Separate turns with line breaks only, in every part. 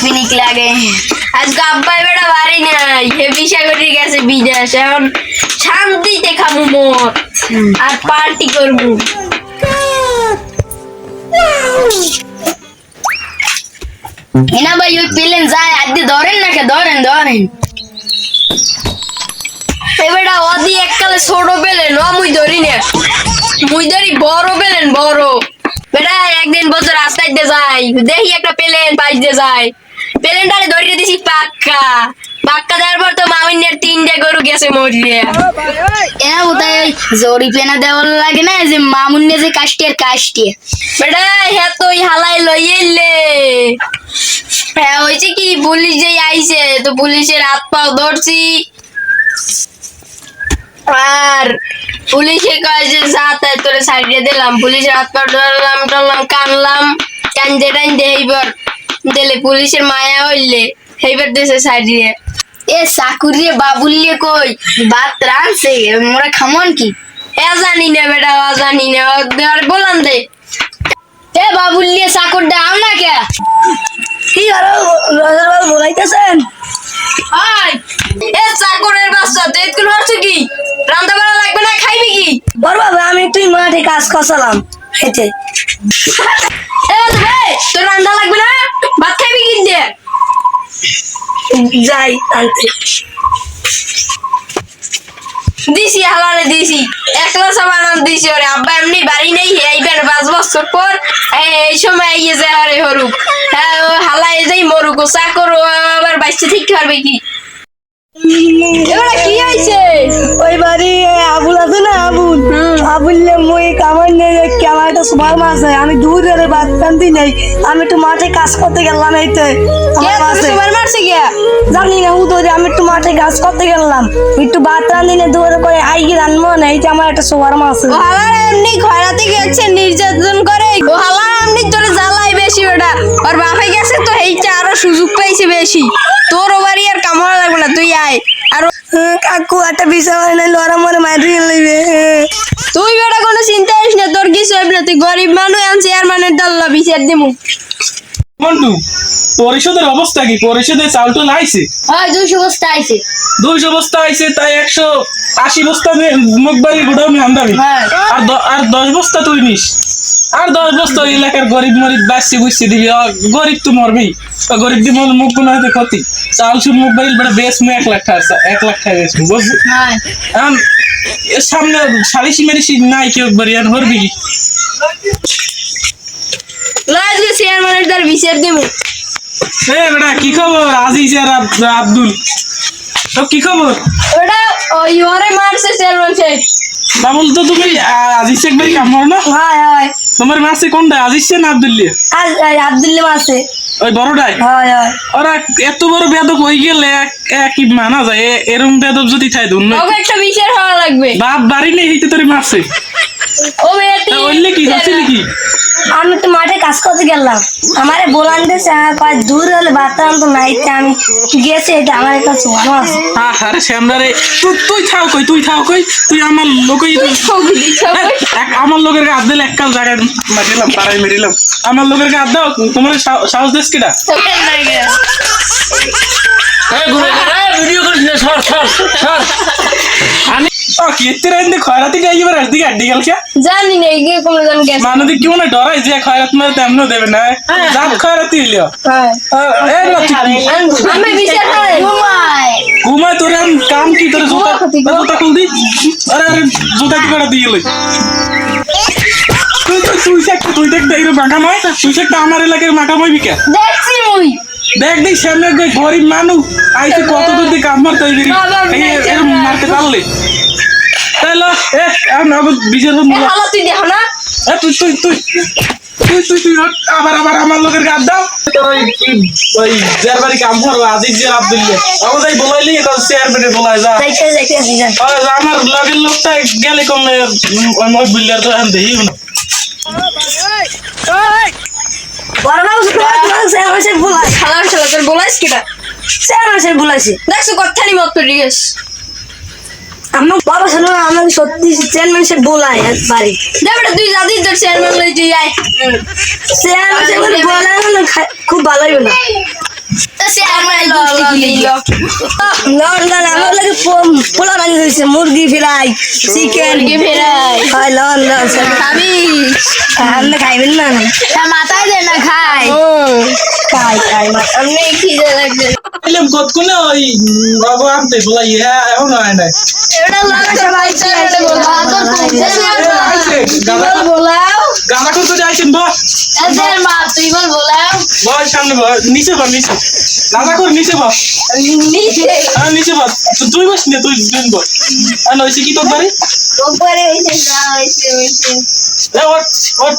পিনিক লাগে। আজকে আব্বা বেটা বাড়ি নাই হেভি সাগরে গেছে বিদেশ। এখন শান্তিতে খাব মত আর পার্টি করব। এনা ভাই, ওই প্লেন যায় আদি ধরেন না কে? ধরেন ধরেন। এবারে অদি এককালে ছোট পেলেন ও মুই ধরি না। মুই ধরি বড় পেলেন বড়। বেটা, একদিন বছর রাস্তায় দিয়ে যাই দেখি দিয়ে যায়। পেলেনটারে ধরিয়ে দিছি পাক্কা। পাক্কা দেওয়ার পর তো মামিনের তিনটে গরু গেছে মরিয়ে এনা কোথায় ওই জরি পেনা দেওয়ার লাগে না যে মামুন্নে যে কাষ্টিয়ার কাষ্টিয়ে বেটা হ্যাঁ তো ওই হালাই লইয়েলে হ্যাঁ হয়েছে কি পুলিশ যে আইছে তো পুলিশের হাত পাও ধরছি। আর পুলিশে কয় যে যা তাই তোরে সাইডে দিলাম। পুলিশের হাত পা ধরলাম কানলাম। কান্দে টান্দে এইবার দিলে পুলিশের মায়া হইলে এইবার দেশে সাইডে এ চাকুরি বাবুলিয়ে কই? ভাত রানছে মোরা খামন কি? এ জানি না বেটা ও জানি না আর বলান দে। এ বাবুলিয়ে চাকর দাও না কে?
কি আরও রজরবাবু বলাইতেছেন?
হাই এ চাকরের বাচ্চা তুই কোন হচ্ছে কি? রান্না বাড়া লাগবে না খাইবি কি?
বড় বাবু আমি তুই মাঠে কাজ খসালাম হেঁটে।
এ তোর রান্না লাগবে না?
যাই আনতে
দিছি, হালালে দিছি। একলা সামান দিছি ওরে। আব্বা, এমনি বাড়ি নেই আইবেন পাঁচ বছর পর। এই- সময় আইয়ে যায় আরে হরুক। হ্যাঁ হালাই যাই মরুক, ও চাকর আবার বাইসে ঠিক পারবে কি? এবারে কি হয়েছে?
ওই বাড়ি আবুল আছে না আবুল? আবুললে মই কামাই নেই আমার একটা সুপার মাছ আছে আমি দূর ধরে বাদ টানতে নেই আমি একটু মাঠে কাজ করতে গেলাম এইতে। আমার
মারছে গিয়া
জানি না ও ধরে আমি একটু মাঠে কাজ করতে গেলাম। একটু ভাত রান্ধি না দূরে করে আই গিয়ে রানবো না এইটা আমার একটা সুপার মাছ আছে।
হালার এমনি খয়রাতে গেছে নির্যাতন করে। ও হালার এমনি তোর জ্বালাই বেশি ওটা আর বাপে গেছে তো এইটা আরও সুযোগ পাইছে বেশি। তোর বাড়ি আর কামড়া লাগবে না তুই আয়। আর
কাকু একটা বিষয় হয় না লড়া মরে মারিয়ে লইবে।
তুই বেটা কোনো চিন্তা করিস না তোর কিছু হবে না তুই গরিব মানুষ আনছি আর মানে ডাল্লা বিচার দিমু
মন্টু পরিষদের অবস্থা কি? পরিষদের চাল তো লাইছে
হয় দুশো বস্তা আইছে।
দুইশো বস্তা আইছে তাই একশো আশি বস্তা মুখবাড়ির গোডাউনে আন্দাবি। আর আর দশ বস্তা তুই নিস আর দশ ওই এলাকার গরিব মরিব বাসি বুঝছি দিবি গরিব তো মরবি গরিব দিব মুখ কোনো হয়তো ক্ষতি। চাল শুন মুখ বাড়ির বেড়া বেশ মু এক লাখ টাকা এক লাখ টাকা বেশ বুঝলি? সামনে সালিশি মেরিসি নাই কেউ বাড়ি আর ভরবি কি?
লয় যে চেয়ারম্যানের তার বিচার দিমু
এ বেটা কি খবর? আজিজ আর আব্দুল। তো কি খবর?
ওটা ওই ওরে মারছে
বাবুল তো তুমি আজিজ শেখ বাড়ি কামড় না?
হয়
তোমার মাসে কোনটা আজিজ না
আব্দুল্লি আব্দুল্লি মাসে
ওই বড়টাই ওরা এত বড় বেদক হয়ে গেলে এক- একই মানা যায়। এরম বেদক যদি থাই
দুন একটা বিচার হওয়া লাগবে।
বাপ বাড়ি নেই হইতে তোর মাসে
ও বেটি
কি? হচ্ছে কি?
আমি তো মাঠে কাজ করতে গেলাম। আমারে বলান দিয়েছে হ্যাঁ, কয় দূর হলে ভাত রান্ধতো না এইতে আমি গেছি এটা আমার একটা
হ্যাঁ আরে শ্যামদারে তুই তুই থাও কই তুই থাও কই তুই আমার লোকই এক- আমার লোকের হাত দিলে এক কাল জায়গায় মারিলাম পাড়ায় মেরিলাম আমার লোকের হাত দাও তোমার সাহস দেশ কিটা?
ভিডিও করিস না সর সর সর।
আমি ও খয়রাতি
জানি না কোনো জন
ডরাই যে খয়রাত মারে দেবে না। জাত খয়রাতি হইল
হ্যাঁ।
এ লতি
আমি বিচার করে
ঘুমায় তোর কাম কি তোর জুতা জুতা খুল দি আরে আরে জুতা কি করে দিয়ে লই? তুই তুই তুই দেখ তুই দেখ দেখ মাকা ময় তুই দেখ আমার এলাকার মাকা ময় বিকা।
দেখছি মুই।
দেখ দেখ সামনে গরিব মানুষ আইসি কত দূর দিকে আমার তৈরি মারতে পারলে? তাহলে এ এখন আবার বিজয়
এ হালা তুই দেখো না।
এ তুই তুই তুই তুই তুই তুই আবার আবার আমার লোকের গাদ দাও। ওই ওই যার বাড়ি কাম করব আজিজ যে আব্দুল্লাহ। আমাদের বলাইলি এখন চেয়ারম্যানে বলাই যা।
যাইতে যাইতে আসি যাই।
আর আমার লগের লোকটা গেলে কমলে ওই মই বিল্ডার তো এখন দেখি না
বড় বাবু স্যার মাসে বলাই
হালার শালা তোর বলাইস কিটা
স্যার মাসে বলাইছে
দেখছ কথা নি মত
আমার বাবা শোনো আমাকে সত্যি চেয়ারম্যান সে বলাই একবারে
দেবটা তুই যাদি তোর চেয়ারম্যান লই তুই আয়।
চেয়ারম্যান সে বলে বলাই খুব ভালো হইবে না।
সে আমার দিল
লন লন আমার লাগে পোলা বানিয়ে দিয়েছে মুরগি ফ্রাই চিকেন খাইবেন না।
খাই
খাই খাই
আমি খিদে লাগছে।
এলাম কত কোনে ওই বাবু আনতে বলাই হ্যাঁ এখন হয় না
এটা বলা বলাও।
করতে যাইছেন বস।
এদের মা তুই বল বলাও।
বস সামনে নিচে বস নিচে। কর নিচে বস।
নিচে।
হ্যাঁ নিচে বস। তুই বস নে তুই দুই বস। আর নইছে কি তোর বাড়ি?
উপরে হইছে না হইছে হইছে।
এ ওট ওট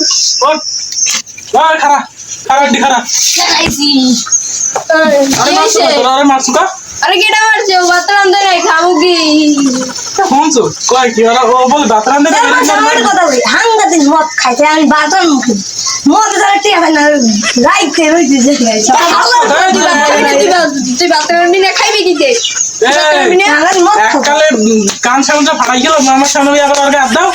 ওট ওই খারা খারা দি খারা।
খাইছি
আরে মারছো না তোরা আরে মারছো কা?
আরে কেটা মারছে? ভাত রান্ধে নাই খাব কি?
শুনছো? কয় কি ওরা ও বলে দাঁত রান্ধে না
আমার কথা বলি। হাঙ্গাতে মদ খাইছে আমি বারবার মুখে মদ ধরে টিয়া না রাইট রয়েছে যে খাইছে
তুই ভাত রান্ধবি না খাইবি কি তে?
এককালে কান সামনে ফাটাই গেল আমার সামনে আবার গায়ে হাত দাও।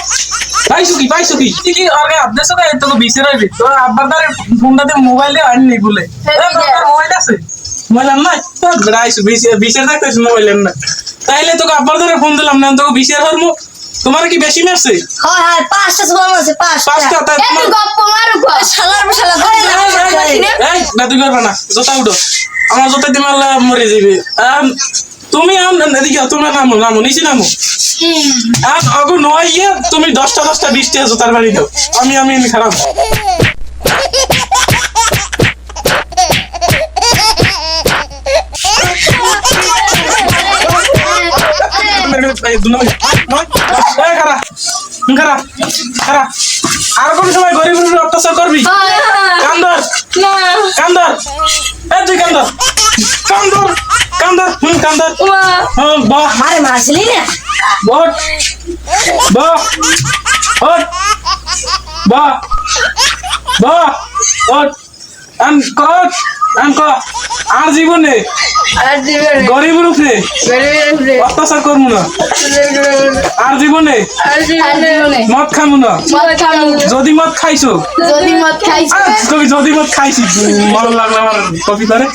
পাইছো কি পাইছো কি তুই কি হাত দিছো না তোকে বিচে রইবি তোর আব্বার দ্বারে ফোনটা দিয়ে মোবাইল দিয়ে আনি নি বলে মোবাইল আছে মোবাইল আন নাই রাইছো বিচে বিচে থাকতেছ মোবাইল আন না তাইলে তোকে আব্বার দ্বারে ফোন দিলাম না তোকে বিচের হরমু তোমার কি বেশি মারছে
হয় হয় পাঁচটা সময় আছে পাঁচটা
পাঁচটা তাই
একটু
তোমার
গপ্প মারু গো
শালার শালা ধরে না
এই না তুই করবে না জোতা উঠো আমার জোতা দিয়ে মারলে মরে যাবে আম, তুমি আম এদিকে তুমি নামো নামো নিচে নামো। আর অগো নয় ইয়ে তুমি দশটা দশটা বিশটা আছো বাড়ি দাও আমি আমি এমনি খারাপ। আর কোন সময় গরিব অত্যাচার করবি? কান্দর। কান্দর। এই তুই কান্দর। কান্দর। কান্দর হুম কান্দর হুম বাহ।
আরে মারছিলি না
বট বাহ। হট বাহ। বাহ হট আন কট আন ক? আর জীবনে?
আর দিবে
গরিব রূপে? অত্যাচার করব না। আর জীবনে? মদ খামু না। যদি মদ খাইছো?
যদি মদ খাইছ।
কবি যদি মদ খাইছি মরম লাগল আমার কবিতারে।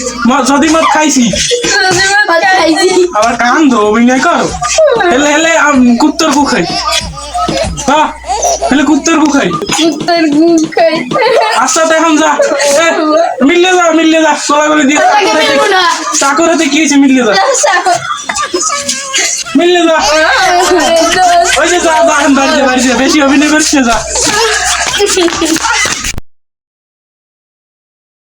যদি মদ খাইছি আবার কান্দ অভিনয় করো। হেলে হেলে কুত্তর গু খাই। হেলে কুত্তর গু খাই।
গুণ খাই।
আস্তে আস্তে এখন যা। মিললে যা মিললে যা তোলা করে দিয়ে। চাকর হাতে কি হয়েছে মিললে যা। মিললে যা। ওই যে যা যা এখন বাড়িতে বাড়িতে বেশি অভিনয় করছে যা।